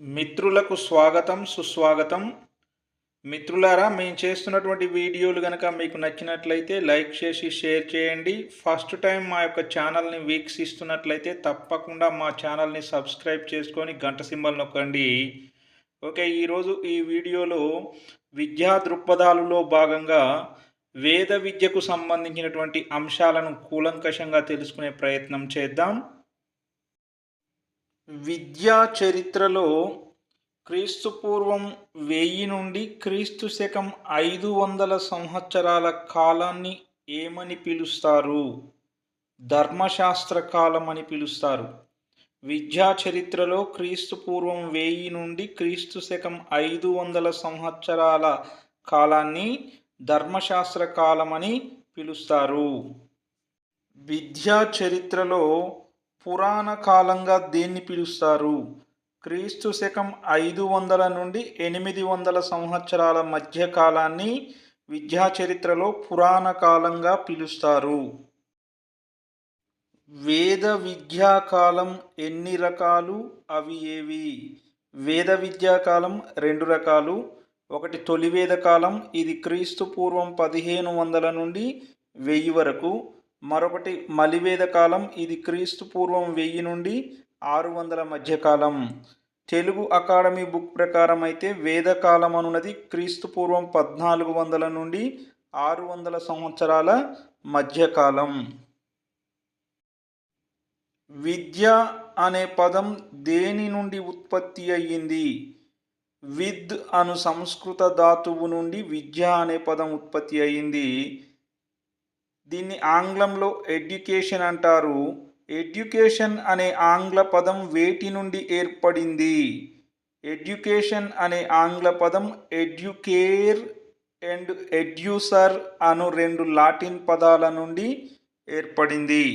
మిత్రులకు స్వాగతం సుస్వాగతం. మిత్రులారా మేము చేస్తున్నటువంటి వీడియోలు కనుక మీకు నచ్చినట్లయితే లైక్ చేసి షేర్ చేయండి. ఫస్ట్ టైం మా యొక్క ఛానల్ని వీక్షిస్తున్నట్లయితే తప్పకుండా మా ఛానల్ని సబ్స్క్రైబ్ చేసుకొని గంట సింబల్ నొక్కండి. ఓకే ఈరోజు ఈ వీడియోలో విద్యా దృక్పథాలలో భాగంగా వేద విద్యకు సంబంధించినటువంటి అంశాలను కూలంకషంగా తెలుసుకునే ప్రయత్నం చేద్దాం. విద్యా చరిత్రలో క్రీస్తు పూర్వం వెయ్యి నుండి క్రీస్తు శకం ఐదు వందల సంవత్సరాల కాలాన్ని ఏమని పిలుస్తారు? ధర్మశాస్త్ర కాలం అని పిలుస్తారు. విద్యా చరిత్రలో క్రీస్తు పూర్వం వెయ్యి నుండి క్రీస్తు శకం ఐదు వందల సంవత్సరాల కాలాన్ని ధర్మశాస్త్ర కాలమని పిలుస్తారు. విద్యా చరిత్రలో పురాణ కాలంగా దేన్ని పిలుస్తారు? క్రీస్తు శకం ఐదు వందల నుండి ఎనిమిది వందల సంవత్సరాల మధ్య కాలాన్ని విద్యా చరిత్రలో పురాణ కాలంగా పిలుస్తారు. వేద విద్యా కాలం ఎన్ని రకాలు? అవి ఏవి? వేద విద్యా కాలం రెండు రకాలు. ఒకటి తొలి వేద కాలం ఇది క్రీస్తు పూర్వం పదిహేను వందల నుండి వెయ్యి వరకు. మరొకటి మలివేద కాలం. ఇది క్రీస్తు పూర్వం వెయ్యి నుండి ఆరు వందల మధ్యకాలం తెలుగు అకాడమీ బుక్ ప్రకారం అయితే వేదకాలం అనున్నది క్రీస్తు పూర్వం పద్నాలుగు వందల నుండి ఆరు వందల సంవత్సరాల మధ్యకాలం విద్య అనే పదం దేని నుండి ఉత్పత్తి అయ్యింది? విద్ అను సంస్కృత ధాతువు నుండి విద్య అనే పదం ఉత్పత్తి అయ్యింది. దీన్ని ఆంగ్లంలో ఎడ్యుకేషన్ అంటారు. ఎడ్యుకేషన్ అనే ఆంగ్ల పదం వేటి నుండి ఏర్పడింది? ఎడ్యుకేషన్ అనే ఆంగ్ల పదం ఎడ్యుకేర్ అండ్ ఎడ్యూసర్ అను రెండు లాటిన్ పదాల నుండి ఏర్పడింది.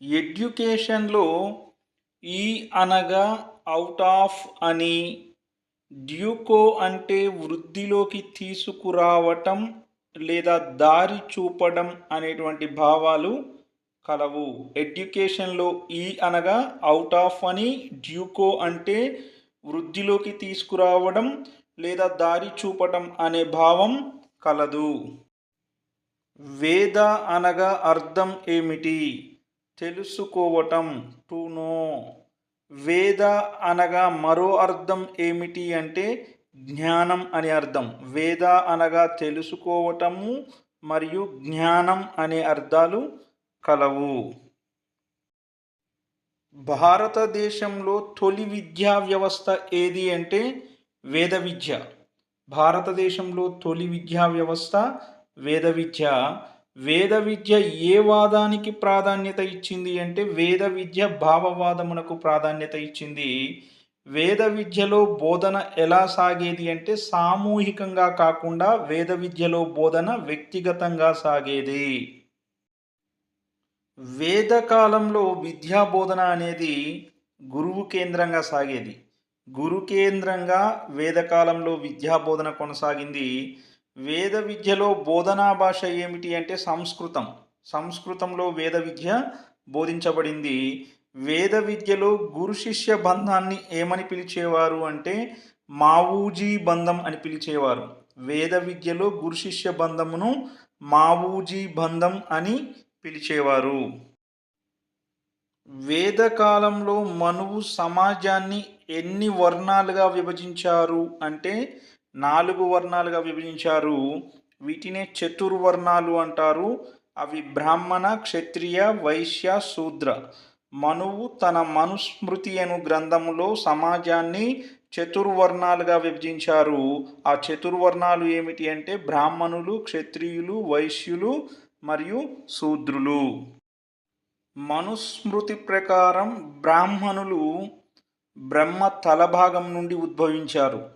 ఎడ్యుకేషన్లో ఈ అనగా అవుట్ ఆఫ్ అని డ్యూకో అంటే వృద్ధిలోకి తీసుకురావటం లేదా దారి చూపడం అనేటువంటి భావాలు కలవు. ఎడ్యుకేషన్లో ఈ అనగా అవుట్ ఆఫ్ అని డ్యూకో అంటే వృద్ధిలోకి తీసుకురావడం లేదా దారి చూపటం అనే భావం కలదు. వేద అనగా అర్థం ఏమిటి? తెలుసుకోవటం టు నో వేద అనగా మరో అర్థం ఏమిటి అంటే జ్ఞానం అని అర్థం. వేద అనగా తెలుసుకోవటము మరియు జ్ఞానం అనే అర్థాలు కలవు. భారతదేశంలో తొలి విద్యా వ్యవస్థ ఏది అంటే వేద విద్య. భారతదేశంలో తొలి విద్యా వ్యవస్థ వేద విద్య. వేద విద్య ఏ వాదానికి ప్రాధాన్యత ఇచ్చింది అంటే వేద విద్య భావవాదమునకు ప్రాధాన్యత ఇచ్చింది. వేద విద్యలో బోధన ఎలా సాగేది అంటే సామూహికంగా కాకుండా వేద విద్యలో బోధన వ్యక్తిగతంగా సాగేది. వేదకాలంలో విద్యా బోధన అనేది గురువు కేంద్రంగా సాగేది. గురు కేంద్రంగా వేదకాలంలో విద్యా బోధన కొనసాగింది. వేద విద్యలో బోధనా భాష ఏమిటి అంటే సంస్కృతం. సంస్కృతంలో వేద విద్య బోధించబడింది. వేద విద్యలో గురు శిష్య బంధాన్ని ఏమని పిలిచేవారు అంటే మావూజీ బంధం అని పిలిచేవారు. వేద విద్యలో గురు శిష్య బంధమును మావూజీ బంధం అని పిలిచేవారు. వేదకాలంలో మనువు సమాజాన్ని ఎన్ని వర్ణాలుగా విభజించారు అంటే నాలుగు వర్ణాలుగా విభజించారు. వీటినే చతుర్వర్ణాలు అంటారు. అవి బ్రాహ్మణ క్షత్రియ వైశ్య శూద్ర. మనువు తన మనుస్మృతి అను గ్రంథములో సమాజాన్ని చతుర్వర్ణాలుగా విభజించారు. ఆ చతుర్వర్ణాలు ఏమిటి అంటే బ్రాహ్మణులు క్షత్రియులు వైశ్యులు మరియు శూద్రులు. మనుస్మృతి ప్రకారం బ్రాహ్మణులు బ్రహ్మ తలభాగం నుండి ఉద్భవించారు.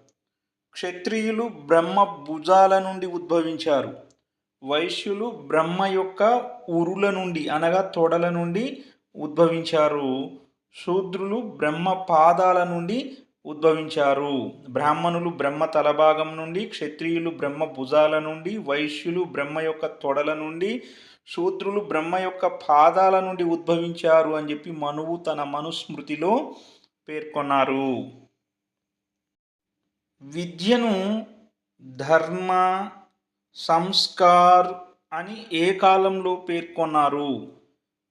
క్షత్రియులు బ్రహ్మ భుజాల నుండి ఉద్భవించారు. వైశ్యులు బ్రహ్మ యొక్క ఉరుల నుండి అనగా తొడల నుండి ఉద్భవించారు. శూద్రులు బ్రహ్మ పాదాల నుండి ఉద్భవించారు. బ్రాహ్మణులు బ్రహ్మ తలభాగం నుండి క్షత్రియులు బ్రహ్మ భుజాల నుండి వైశ్యులు బ్రహ్మ యొక్క తొడల నుండి శూద్రులు బ్రహ్మ యొక్క పాదాల నుండి ఉద్భవించారు అని చెప్పి మనువు తన మనుస్మృతిలో పేర్కొన్నారు. విద్యను ధర్మ సంస్కార్ అని ఏ కాలంలో పేర్కొన్నారు?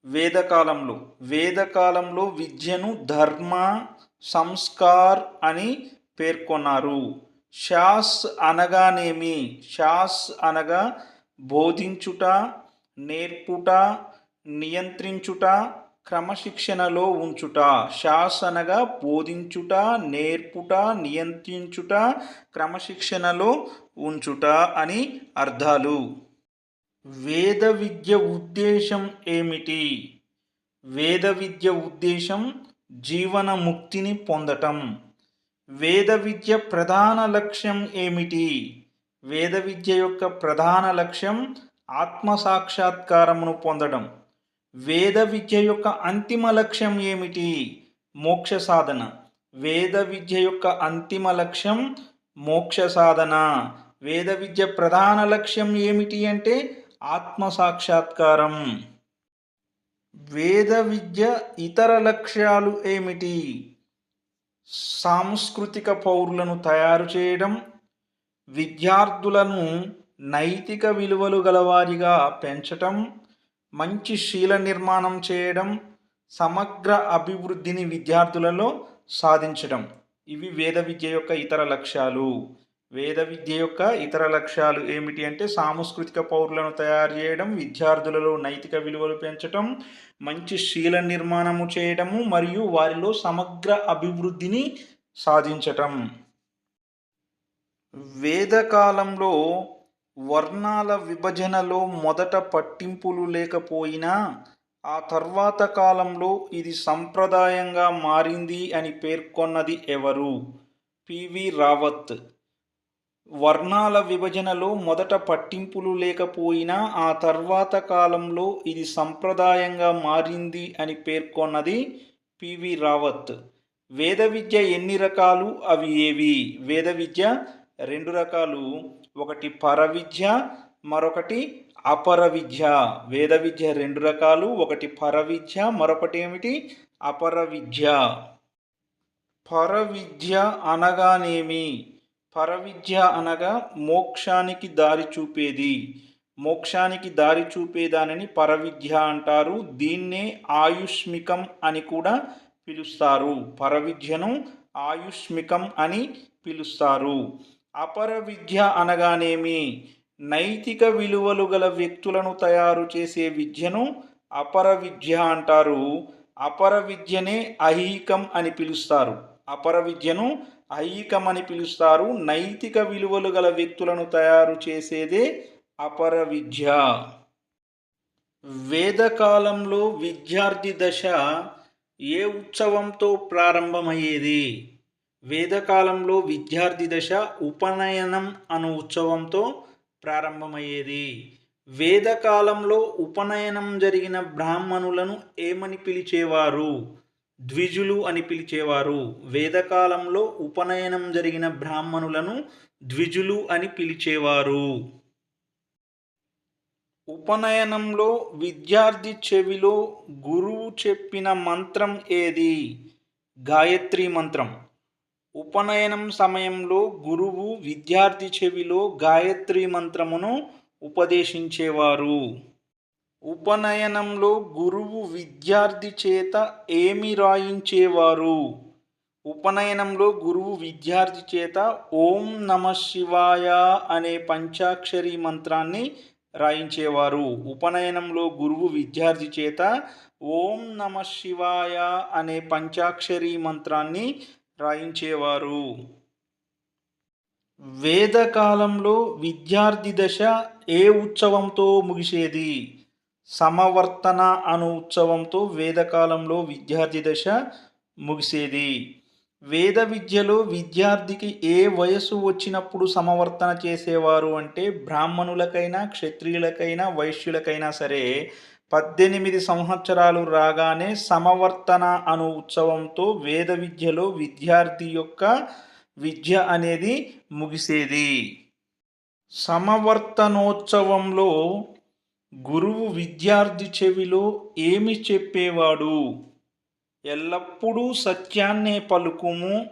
వేదకాలంలో. వేదకాలంలో విద్యను ధర్మ సంస్కార్ అని పేర్కొన్నారు. షాస్ అనగానేమి? షాస్ అనగా బోధించుట నేర్పుట నియంత్రించుట క్రమశిక్షణలో ఉంచుట. శాసనగా బోధించుట నేర్పుట నియంత్రించుట క్రమశిక్షణలో ఉంచుట అని అర్థాలు. వేద విద్య ఉద్దేశం ఏమిటి? వేద విద్య ఉద్దేశం జీవన ముక్తిని పొందటం. వేద విద్య ప్రధాన లక్ష్యం ఏమిటి? వేద విద్య యొక్క ప్రధాన లక్ష్యం ఆత్మసాక్షాత్కారమును పొందడం. వేద విద్య యొక్క అంతిమ లక్ష్యం ఏమిటి? మోక్ష సాధన. వేద విద్య యొక్క అంతిమ లక్ష్యం మోక్ష సాధన. వేద విద్య ప్రధాన లక్ష్యం ఏమిటి అంటే ఆత్మ సాక్షాత్కారం వేద విద్య ఇతర లక్ష్యాలు ఏమిటి? సాంస్కృతిక పౌరులను తయారు చేయడం విద్యార్థులను నైతిక విలువలు గలవారిగా పెంచటం మంచి శీల నిర్మాణం చేయడం సమగ్ర అభివృద్ధిని విద్యార్థులలో సాధించడం ఇవి వేద విద్య యొక్క ఇతర లక్ష్యాలు. వేద విద్య యొక్క ఇతర లక్ష్యాలు ఏమిటి అంటే సాంస్కృతిక పౌరులను తయారు చేయడం విద్యార్థులలో నైతిక విలువలు పెంచడం మంచి శీల నిర్మాణము చేయడము మరియు వారిలో సమగ్ర అభివృద్ధిని సాధించటం. వేదకాలంలో వర్ణాల విభజనలో మొదట పట్టింపులు లేకపోయినా ఆ తర్వాత కాలంలో ఇది సంప్రదాయంగా మారింది అని పేర్కొన్నది ఎవరు? పివి రావత్. వర్ణాల విభజనలో మొదట పట్టింపులు లేకపోయినా ఆ తర్వాత కాలంలో ఇది సంప్రదాయంగా మారింది అని పేర్కొన్నది పివి రావత్. వేద విద్య ఎన్ని రకాలు? అవి ఏవి? వేద విద్య రెండు రకాలు. ఒకటి పర విద్య మరొకటి అపర విద్య. వేద విద్య రెండు రకాలు. ఒకటి పర విద్య మరొకటి ఏమిటి? అపర విద్య. పర విద్య అనగానేమి? పరవిద్య అనగా మోక్షానికి దారి చూపేది. మోక్షానికి దారి చూపేదానిని పరవిద్య అంటారు. దీన్నే ఆయుష్మికం అని కూడా పిలుస్తారు. పరవిద్యను ఆయుష్మికం అని పిలుస్తారు. అపర విద్య అనగానేమి? నైతిక విలువలు గల వ్యక్తులను తయారు చేసే విద్యను అపర విద్య అంటారు. అపర విద్యనే అహీకం అని పిలుస్తారు. అపర విద్యను ఐకమని పిలుస్తారు. నైతిక విలువలు గల వ్యక్తులను తయారు చేసేదే అపర విద్య. వేదకాలంలో విద్యార్థి దశ ఏ ఉత్సవంతో ప్రారంభమయ్యేది? వేదకాలంలో విద్యార్థి దశ ఉపనయనం అను ఉత్సవంతో ప్రారంభమయ్యేది. వేదకాలంలో ఉపనయనం జరిగిన బ్రాహ్మణులను ఏమని పిలిచేవారు? ద్విజులు అని పిలిచేవారు. వేదకాలంలో ఉపనయనం జరిగిన బ్రాహ్మణులను ద్విజులు అని పిలిచేవారు. ఉపనయనంలో విద్యార్థి చెవిలో గురువు చెప్పిన మంత్రం ఏది? గాయత్రి మంత్రం. ఉపనయనం సమయంలో గురువు విద్యార్థి చెవిలో గాయత్రి మంత్రమును ఉపదేశించేవారు. ఉపనయనంలో గురువు విద్యార్థి చేత ఏమి రాయించేవారు? ఉపనయనంలో గురువు విద్యార్థి చేత ఓం నమ శివాయ అనే పంచాక్షరి మంత్రాన్ని రాయించేవారు. ఉపనయనంలో గురువు విద్యార్థి చేత ఓం నమ శివాయ అనే పంచాక్షరి మంత్రాన్ని రాయించేవారు. వేదకాలంలో విద్యార్థి దశ ఏ ఉత్సవంతో ముగిసేది? సమవర్తన అను ఉత్సవంతో వేదకాలంలో విద్యార్థి దశ ముగిసేది. వేద విద్యలో విద్యార్థికి ఏ వయసు వచ్చినప్పుడు సమవర్తన చేసేవారు అంటే బ్రాహ్మణులకైనా క్షత్రియులకైనా వైశ్యులకైనా సరే పద్దెనిమిది సంవత్సరాలు రాగానే సమవర్తన అను ఉత్సవంతో వేద విద్యలో విద్యార్థి యొక్క విద్య అనేది ముగిసేది. సమవర్తనోత్సవంలో గురువు విద్యార్థి చెవిలో ఏమి చెప్పేవాడు? ఎల్లప్పుడూ సత్యాన్నే పలుకుము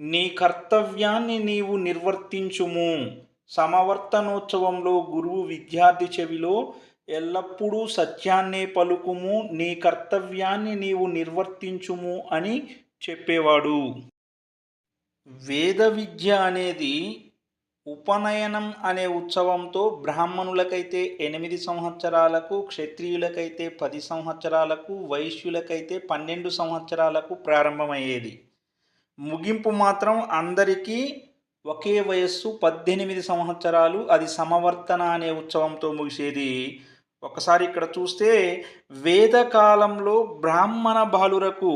నీ కర్తవ్యాన్ని నీవు నిర్వర్తించుము. సమవర్తనోత్సవంలో గురువు విద్యార్థి చెవిలో ఎల్లప్పుడూ సత్యాన్నే పలుకుము నీ కర్తవ్యాన్ని నీవు నిర్వర్తించుము అని చెప్పేవాడు. వేద విద్య అనేది ఉపనయనం అనే ఉత్సవంతో బ్రాహ్మణులకైతే ఎనిమిది సంవత్సరాలకు క్షత్రియులకైతే పది సంవత్సరాలకు వైశ్యులకైతే పన్నెండు సంవత్సరాలకు ప్రారంభమయ్యేది. ముగింపు మాత్రం అందరికీ ఒకే వయస్సు పద్దెనిమిది సంవత్సరాలు అది సమవర్తన అనే ఉత్సవంతో ముగిసేది. ఒకసారి ఇక్కడ చూస్తే వేదకాలంలో బ్రాహ్మణ బాలురకు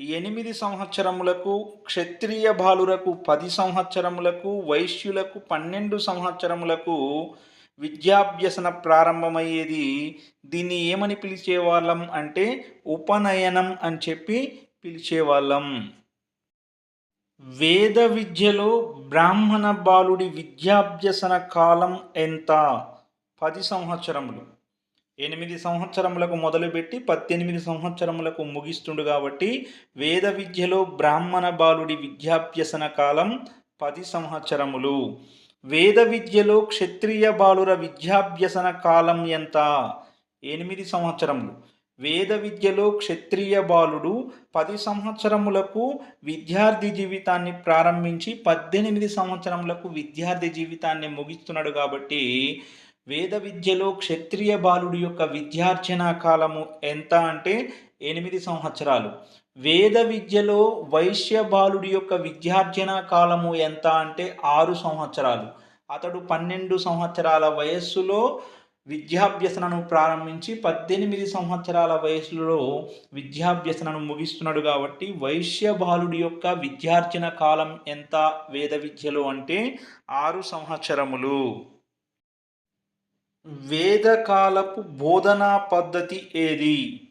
ఎనిమిది సంవత్సరములకు క్షత్రియ బాలురకు పది సంవత్సరములకు వైశ్యులకు పన్నెండు సంవత్సరములకు విద్యాభ్యసన ప్రారంభమయ్యేది దీన్ని ఏమని పిలిచేవాళ్ళం అంటే ఉపనయనం అని చెప్పి పిలిచేవాళ్ళం. వేద విద్యలో బ్రాహ్మణ బాలుడి విద్యాభ్యసన కాలం ఎంత? పది సంవత్సరములు. ఎనిమిది సంవత్సరములకు మొదలుపెట్టి పద్దెనిమిది సంవత్సరములకు ముగిస్తుండు కాబట్టి వేద విద్యలో బ్రాహ్మణ బాలుడి విద్యాభ్యసన కాలం పది సంవత్సరములు. వేద విద్యలో క్షత్రియ బాలుర విద్యాభ్యసన కాలం ఎంత? ఎనిమిది సంవత్సరములు. వేద విద్యలో క్షత్రియ బాలుడు పది సంవత్సరములకు విద్యార్థి జీవితాన్ని ప్రారంభించి పద్దెనిమిది సంవత్సరములకు విద్యార్థి జీవితాన్ని ముగిస్తున్నాడు కాబట్టి వేద విద్యలో క్షత్రియ బాలుడి యొక్క విద్యార్జన కాలము ఎంత అంటే ఎనిమిది సంవత్సరాలు. వేద విద్యలో వైశ్య బాలుడి యొక్క విద్యార్జన కాలము ఎంత అంటే ఆరు సంవత్సరాలు. అతడు పన్నెండు సంవత్సరాల వయస్సులో విద్యాభ్యసనను ప్రారంభించి పద్దెనిమిది సంవత్సరాల వయసులో విద్యాభ్యసనను ముగిస్తున్నాడు కాబట్టి వైశ్య బాలుడి యొక్క విద్యార్జన కాలం ఎంత వేద విద్యలో అంటే ఆరు సంవత్సరములు. వేదకాలపు బోధనా పద్ధతి ఏది?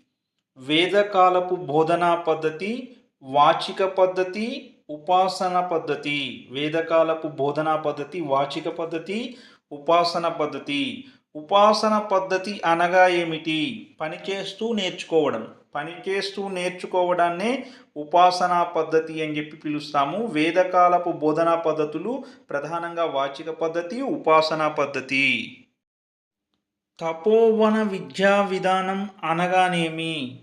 వేదకాలపు బోధనా పద్ధతి వాచిక పద్ధతి ఉపాసన పద్ధతి. వేదకాలపు బోధనా పద్ధతి వాచిక పద్ధతి ఉపాసన పద్ధతి. ఉపాసన పద్ధతి అనగా ఏమిటి? పనిచేస్తూ నేర్చుకోవడం. పనిచేస్తూ నేర్చుకోవడాన్నే ఉపాసనా పద్ధతి అని చెప్పి పిలుస్తాము. వేదకాలపు బోధనా పద్ధతులు ప్రధానంగా వాచిక పద్ధతి ఉపాసనా పద్ధతి. తపోవన విద్యా విధానం అనగానేమి?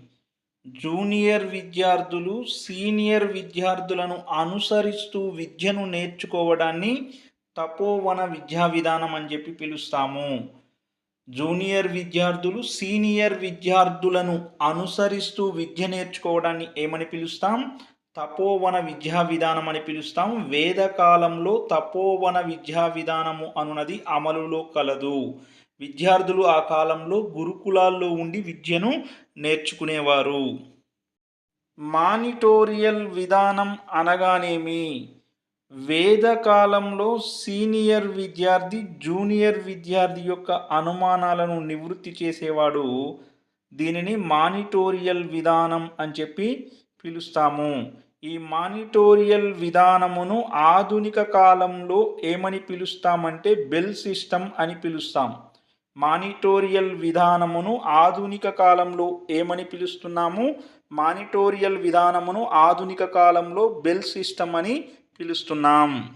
జూనియర్ విద్యార్థులు సీనియర్ విద్యార్థులను అనుసరిస్తూ విద్యను నేర్చుకోవడాన్ని తపోవన విద్యా విధానం అని చెప్పి పిలుస్తాము. జూనియర్ విద్యార్థులు సీనియర్ విద్యార్థులను అనుసరిస్తూ విద్య నేర్చుకోవడాన్ని ఏమని పిలుస్తాం? తపోవన విద్యా విధానం అని పిలుస్తాం. వేదకాలంలో తపోవన విద్యా విధానము అనున్నది అమలులో కలదు. విద్యార్థులు ఆ కాలంలో గురుకులాల్లో ఉండి విద్యను నేర్చుకునేవారు. మానిటోరియల్ విధానం అనగానేమి? వేదకాలంలో సీనియర్ విద్యార్థి జూనియర్ విద్యార్థి యొక్క అనుమానాలను నివృత్తి చేసేవాడు. దీనిని మానిటోరియల్ విధానం అని చెప్పి పిలుస్తాము. ఈ మానిటోరియల్ విధానమును ఆధునిక కాలంలో ఏమని పిలుస్తామంటే బెల్ సిస్టమ్ అని పిలుస్తాం. మానిటోరియల్ విధానమును ఆధునిక కాలంలో ఏమని పిలుస్తున్నాము? మానిటోరియల్ విధానమును ఆధునిక కాలంలో బెల్ సిస్టమ్ అని పిలుస్తున్నాం.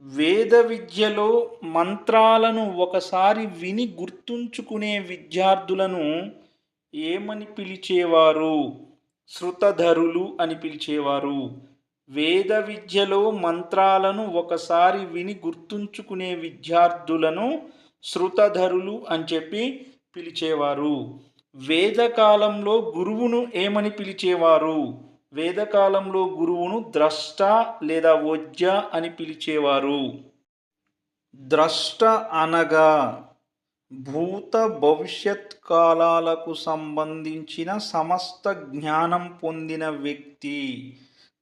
వేద విద్యలో మంత్రాలను ఒకసారి విని గుర్తుంచుకునే విద్యార్థులను ఏమని పిలిచేవారు? శృతధరులు అని పిలిచేవారు. వేద విద్యలో మంత్రాలను ఒకసారి విని గుర్తుంచుకునే విద్యార్థులను శృతధరులు అని చెప్పి పిలిచేవారు. వేదకాలంలో గురువును ఏమని పిలిచేవారు? వేదకాలంలో గురువును ద్రష్ట లేదా వజ్జ అని పిలిచేవారు. ద్రష్ట అనగా భూత భవిష్యత్ కాలాలకు సంబంధించిన సమస్త జ్ఞానం పొందిన వ్యక్తి.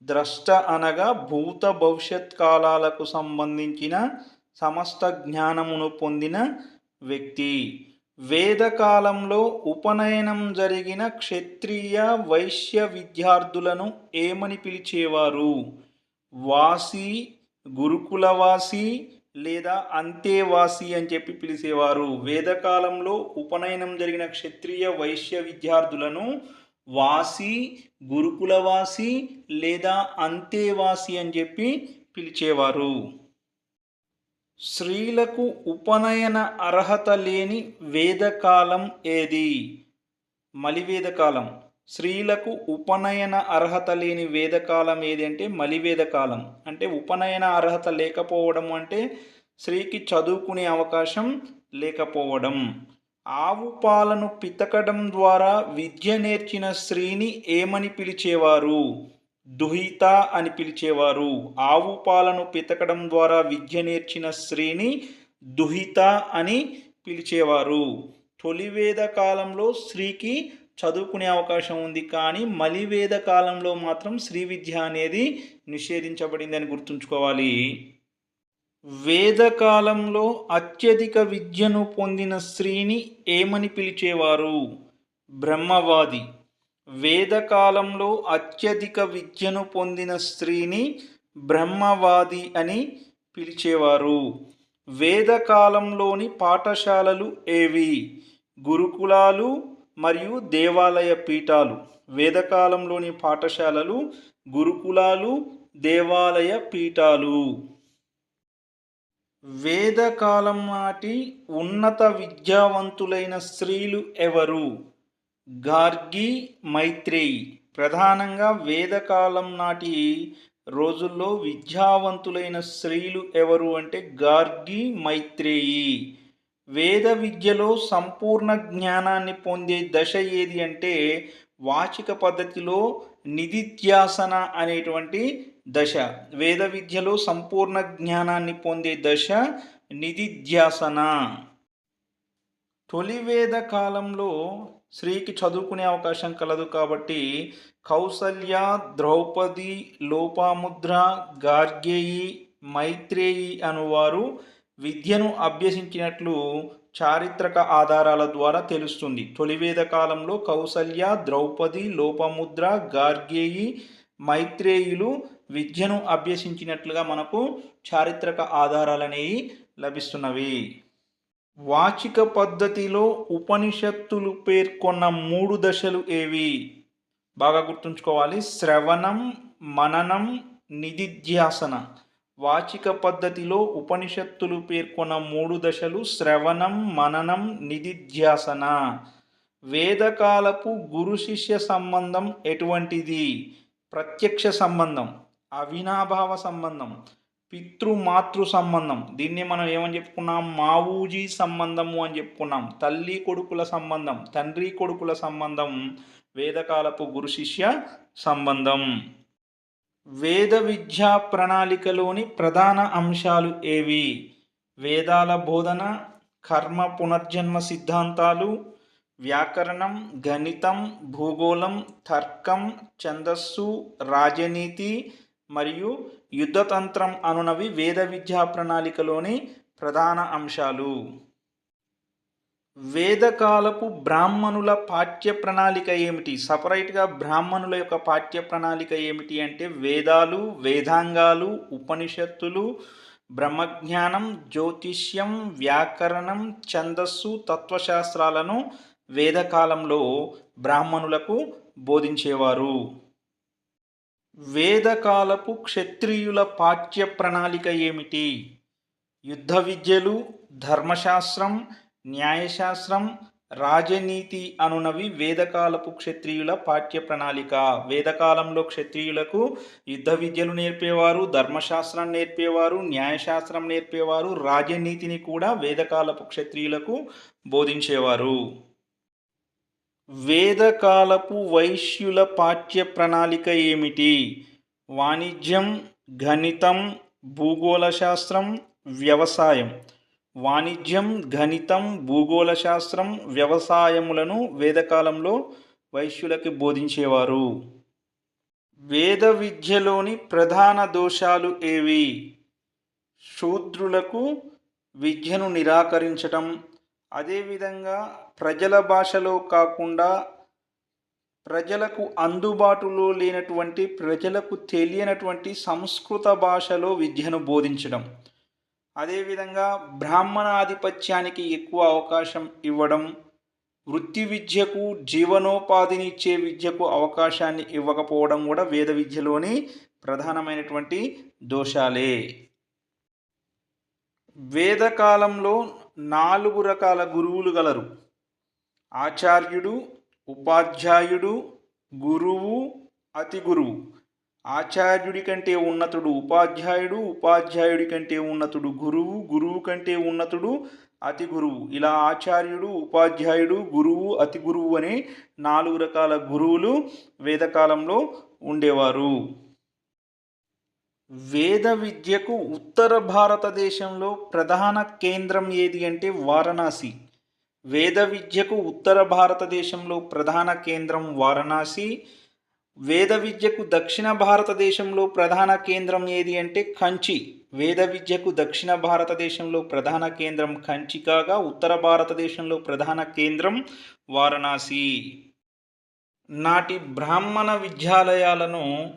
ద్రష్ట అనగా భూత భవిష్యత్ కాలాలకు సంబంధించిన సమస్త జ్ఞానమును పొందిన వ్యక్తి. వేదకాలంలో ఉపనయనం జరిగిన క్షత్రియ వైశ్య విద్యార్థులను ఏమని పిలిచేవారు? వాసి గురుకులవాసి లేదా అంతేవాసి అని చెప్పి పిలిచేవారు. వేదకాలంలో ఉపనయనం జరిగిన క్షత్రియ వైశ్య విద్యార్థులను వాసి గురుకులవాసి లేదా అంతేవాసి అని చెప్పి పిలిచేవారు. స్త్రీలకు ఉపనయన అర్హత లేని వేదకాలం ఏది? మలివేద కాలం స్త్రీలకు ఉపనయన అర్హత లేని వేదకాలం ఏది అంటే మలివేద కాలం అంటే ఉపనయన అర్హత లేకపోవడం అంటే స్త్రీకి చదువుకునే అవకాశం లేకపోవడం. ఆవు పాలను పితకడం ద్వారా విద్య నేర్చిన స్త్రీని ఏమని పిలిచేవారు? దుహిత అని పిలిచేవారు. ఆవు పాలను పితకడం ద్వారా విద్య నేర్చిన స్త్రీని దుహిత అని పిలిచేవారు. తొలివేద కాలంలో స్త్రీకి చదువుకునే అవకాశం ఉంది కానీ మలివేద కాలంలో మాత్రం స్త్రీ విద్య అనేది నిషేధించబడిందని గుర్తుంచుకోవాలి. వేదకాలంలో అత్యధిక విద్యను పొందిన స్త్రీని ఏమని పిలిచేవారు? బ్రహ్మవాది. వేదకాలంలో అత్యధిక విద్యను పొందిన స్త్రీని బ్రహ్మవాది అని పిలిచేవారు. వేదకాలంలోని పాఠశాలలు ఏవి? గురుకులాలు మరియు దేవాలయ పీఠాలు. వేదకాలంలోని పాఠశాలలు గురుకులాలు దేవాలయ పీఠాలు. వేదకాలం నాటి ఉన్నత విద్యావంతులైన స్త్రీలు ఎవరు? గార్గి మైత్రేయి. ప్రధానంగా వేదకాలం నాటి రోజుల్లో విద్యావంతులైన స్త్రీలు ఎవరు అంటే గార్గి మైత్రేయి. వేద విద్యలో సంపూర్ణ జ్ఞానాన్ని పొందే దశ ఏది అంటే వాచిక పద్ధతిలో నిధిధ్యాసన అనేటువంటి దశ. వేద విద్యలో సంపూర్ణ జ్ఞానాన్ని పొందే దశ నిధిధ్యాసన. తొలి వేద కాలంలో స్త్రీకి చదువుకునే అవకాశం కలదు కాబట్టి కౌసల్య ద్రౌపది లోపాముద్ర గార్గేయి మైత్రేయి అనువారు విద్యను అభ్యసించినట్లు చారిత్రక ఆధారాల ద్వారా తెలుస్తుంది. తొలివేద కాలంలో కౌసల్య ద్రౌపది లోపముద్ర గార్గేయి మైత్రేయులు విద్యను అభ్యసించినట్లుగా మనకు చారిత్రక ఆధారాలు అనేవి లభిస్తున్నవి. వాచిక పద్ధతిలో ఉపనిషత్తులు పేర్కొన్న మూడు దశలు ఏవి? బాగా గుర్తుంచుకోవాలి. శ్రవణం మననం నిధిధ్యాసన. వాచిక పద్ధతిలో ఉపనిషత్తులు పేర్కొన్న మూడు దశలు శ్రవణం మననం నిధిధ్యాసన. వేదకాలపు గురు శిష్య సంబంధం ఎటువంటిది? ప్రత్యక్ష సంబంధం అవినాభావ సంబంధం. పితృమాతృ సంబంధం. దీన్ని మనం ఏమని చెప్పుకున్నాం? మావూజీ సంబంధము అని చెప్పుకున్నాం. తల్లి కొడుకుల సంబంధం తండ్రి కొడుకుల సంబంధం వేదకాలపు గురు శిష్య సంబంధం. వేద విద్యా ప్రణాళికలోని ప్రధాన అంశాలు ఏవి? వేదాల బోధన కర్మ పునర్జన్మ సిద్ధాంతాలు వ్యాకరణం గణితం భూగోళం తర్కం ఛందస్సు రాజనీతి మరియు యుద్ధతంత్రం అనునవి వేద విద్యా ప్రణాళికలోని ప్రధాన అంశాలు. వేదకాలపు బ్రాహ్మణుల పాఠ్య ప్రణాళిక ఏమిటి? సపరేట్గా బ్రాహ్మణుల యొక్క పాఠ్య ప్రణాళిక ఏమిటి అంటే వేదాలు వేదాంగాలు ఉపనిషత్తులు బ్రహ్మజ్ఞానం జ్యోతిష్యం వ్యాకరణం ఛందస్సు తత్వశాస్త్రాలను వేదకాలంలో బ్రాహ్మణులకు బోధించేవారు. వేదకాలపు క్షత్రియుల పాఠ్య ప్రణాళిక ఏమిటి? యుద్ధ విద్యలు ధర్మశాస్త్రం న్యాయశాస్త్రం రాజనీతి అనునవి వేదకాలపు క్షత్రియుల పాఠ్య ప్రణాళిక వేదకాలంలో క్షత్రియులకు యుద్ధ విద్యలు నేర్పేవారు ధర్మశాస్త్రం నేర్పేవారు న్యాయశాస్త్రం నేర్పేవారు రాజనీతిని కూడా వేదకాలపు క్షత్రియులకు బోధించేవారు. వేదకాలపు వైశ్యుల పాఠ్య ప్రణాళిక ఏమిటి? వాణిజ్యం గణితం భూగోళ శాస్త్రం వ్యవసాయం. వాణిజ్యం గణితం భూగోళ శాస్త్రం వ్యవసాయములను వేదకాలంలో వైశ్యులకి బోధించేవారు. వేద విద్యలోని ప్రధాన దోషాలు ఏవి? శూద్రులకు విద్యను నిరాకరించటం. అదేవిధంగా ప్రజల భాషలో కాకుండా ప్రజలకు అందుబాటులో లేనటువంటి ప్రజలకు తెలియనటువంటి సంస్కృత భాషలో విద్యను బోధించడం. అదేవిధంగా బ్రాహ్మణాధిపత్యానికి ఎక్కువ అవకాశం ఇవ్వడం వృత్తి విద్యకు జీవనోపాధినిచ్చే విద్యకు అవకాశాన్ని ఇవ్వకపోవడం కూడా వేద విద్యలోని ప్రధానమైనటువంటి దోషాలే. వేదకాలంలో నాలుగు రకాల గురువులు గలరు. ఆచార్యుడు ఉపాధ్యాయుడు గురువు అతి గురువు. ఆచార్యుడి కంటే ఉన్నతుడు ఉపాధ్యాయుడు ఉపాధ్యాయుడి కంటే ఉన్నతుడు గురువు గురువు కంటే ఉన్నతుడు అతి గురువు. ఇలా ఆచార్యుడు ఉపాధ్యాయుడు గురువు అతి గురువు అనే నాలుగు రకాల గురువులు వేదకాలంలో ఉండేవారు. వేద విద్యకు ఉత్తర భారతదేశంలో ప్రధాన కేంద్రం ఏది అంటే వారణాసి. వేద విద్యకు ఉత్తర భారతదేశంలో ప్రధాన కేంద్రం వారణాసి. వేద విద్యకు దక్షిణ భారతదేశంలో ప్రధాన కేంద్రం ఏది అంటే కంచి. వేద విద్యకు దక్షిణ భారతదేశంలో ప్రధాన కేంద్రం కంచి కాగా ఉత్తర భారతదేశంలో ప్రధాన కేంద్రం వారణాసి. నాటి బ్రాహ్మణ విద్యాలయాలను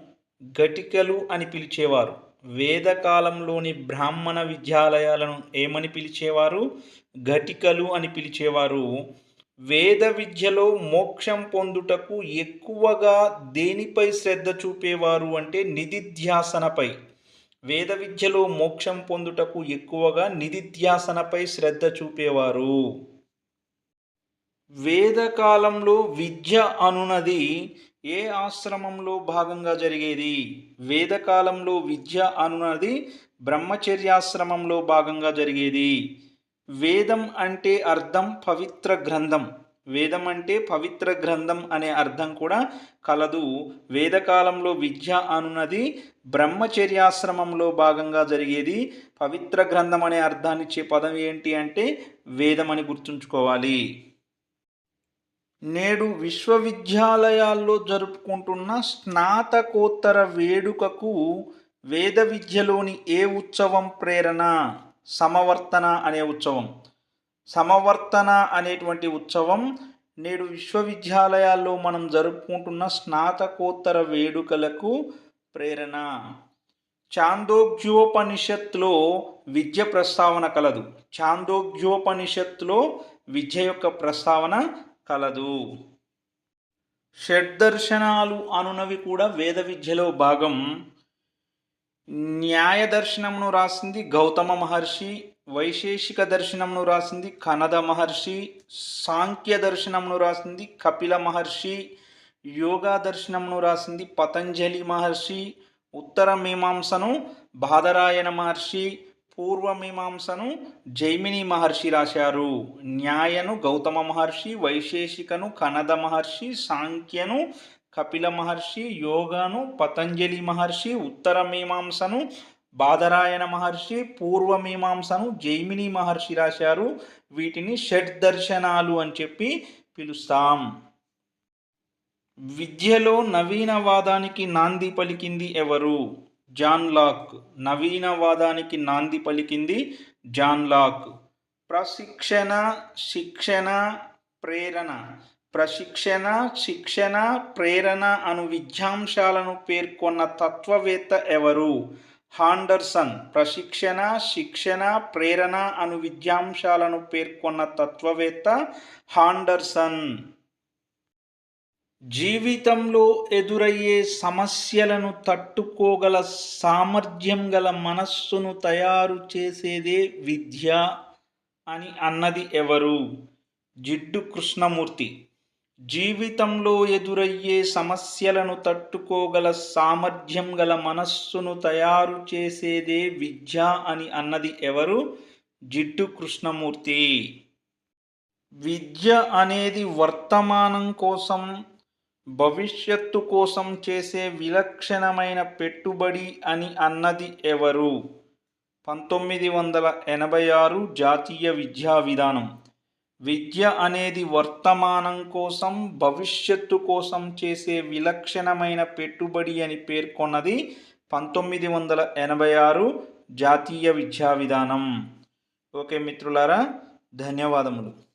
ఘటికలు అని పిలిచేవారు. వేదకాలంలోని బ్రాహ్మణ విద్యాలయాలను ఏమని పిలిచేవారు? ఘటికలు అని పిలిచేవారు. వేద విద్యలో మోక్షం పొందుటకు ఎక్కువగా దేనిపై శ్రద్ధ చూపేవారు అంటే నిధిధ్యాసనపై. వేద విద్యలో మోక్షం పొందుటకు ఎక్కువగా నిధిధ్యాసనపై శ్రద్ధ చూపేవారు. వేదకాలంలో విద్య అనునది ఏ ఆశ్రమంలో భాగంగా జరిగేది? వేదకాలంలో విద్య అనునది బ్రహ్మచర్యాశ్రమంలో భాగంగా జరిగేది. వేదం అంటే అర్థం పవిత్ర గ్రంథం. వేదం అంటే పవిత్ర గ్రంథం అనే అర్థం కూడా కలదు. వేదకాలంలో విద్య అనున్నది బ్రహ్మచర్యాశ్రమంలో భాగంగా జరిగేది. పవిత్ర గ్రంథం అనే అర్థాన్నిచ్చే పదం ఏంటి అంటే వేదం అని గుర్తుంచుకోవాలి. నేడు విశ్వవిద్యాలయాల్లో జరుపుకుంటున్న స్నాతకోత్తర వేడుకకు వేద విద్యలోని ఏ ఉత్సవం ప్రేరణ? సమవర్తన అనే ఉత్సవం. సమవర్తన అనేటువంటి ఉత్సవం నేడు విశ్వవిద్యాలయాల్లో మనం జరుపుకుంటున్న స్నాతకోత్తర వేడుకలకు ప్రేరణ. చాందోగ్యోపనిషత్తులో విద్య ప్రస్తావన కలదు. చాందోగ్యోపనిషత్తులో విద్య యొక్క ప్రస్తావన కలదు. షడ్దర్శనాలు అనునవి కూడా వేద విద్యలో భాగం. న్యాయ దర్శనమును రాసింది గౌతమ మహర్షి వైశేషిక దర్శనమును రాసింది కనద మహర్షి సాంఖ్య దర్శనమును రాసింది కపిల మహర్షి యోగా దర్శనమును రాసింది పతంజలి మహర్షి ఉత్తర మీమాంసను బాదరాయణ మహర్షి పూర్వమీమాంసను జైమిని మహర్షి రాశారు. న్యాయను గౌతమ మహర్షి వైశేషికను కనద మహర్షి సాంఖ్యను కపిల మహర్షి యోగాను పతంజలి మహర్షి ఉత్తర మీమాంసను బాదరాయణ మహర్షి పూర్వమీమాంసను జైమిని మహర్షి రాశారు. వీటిని షడ్ దర్శనాలు అని చెప్పి పిలుస్తాం. విద్యలో నవీనవాదానికి నాంది పలికింది ఎవరు? John Locke. నవీనవాదానికి నాంది పలికింది జాన్ లాక్. ప్రశిక్షణ శిక్షణ ప్రేరణ. ప్రశిక్షణ శిక్షణ ప్రేరణ అను విద్యాంశాలను పేర్కొన్న తత్వవేత్త ఎవరు? హాండర్సన్. ప్రశిక్షణ శిక్షణ ప్రేరణ అను విద్యాంశాలను పేర్కొన్న తత్వవేత్త హాండర్సన్. జీవితంలో ఎదురయ్యే సమస్యలను తట్టుకోగల సామర్థ్యం గల మనస్సును తయారు చేసేదే విద్య అని అన్నది ఎవరు? జిడ్డు కృష్ణమూర్తి. జీవితంలో ఎదురయ్యే సమస్యలను తట్టుకోగల సామర్థ్యం గల మనస్సును తయారు చేసేదే విద్య అని అన్నది ఎవరు? జిడ్డు కృష్ణమూర్తి. విద్య అనేది వర్తమానం కోసం భవిష్యత్తు కోసం చేసే విలక్షణమైన పెట్టుబడి అని అన్నది ఎవరు? పంతొమ్మిది వందల ఎనభై ఆరు జాతీయ విద్యా విధానం. విద్య అనేది వర్తమానం కోసం భవిష్యత్తు కోసం చేసే విలక్షణమైన పెట్టుబడి అని పేర్కొన్నది పంతొమ్మిది వందల ఎనభై ఆరు జాతీయ విద్యా విధానం. ఓకే మిత్రులారా ధన్యవాదములు.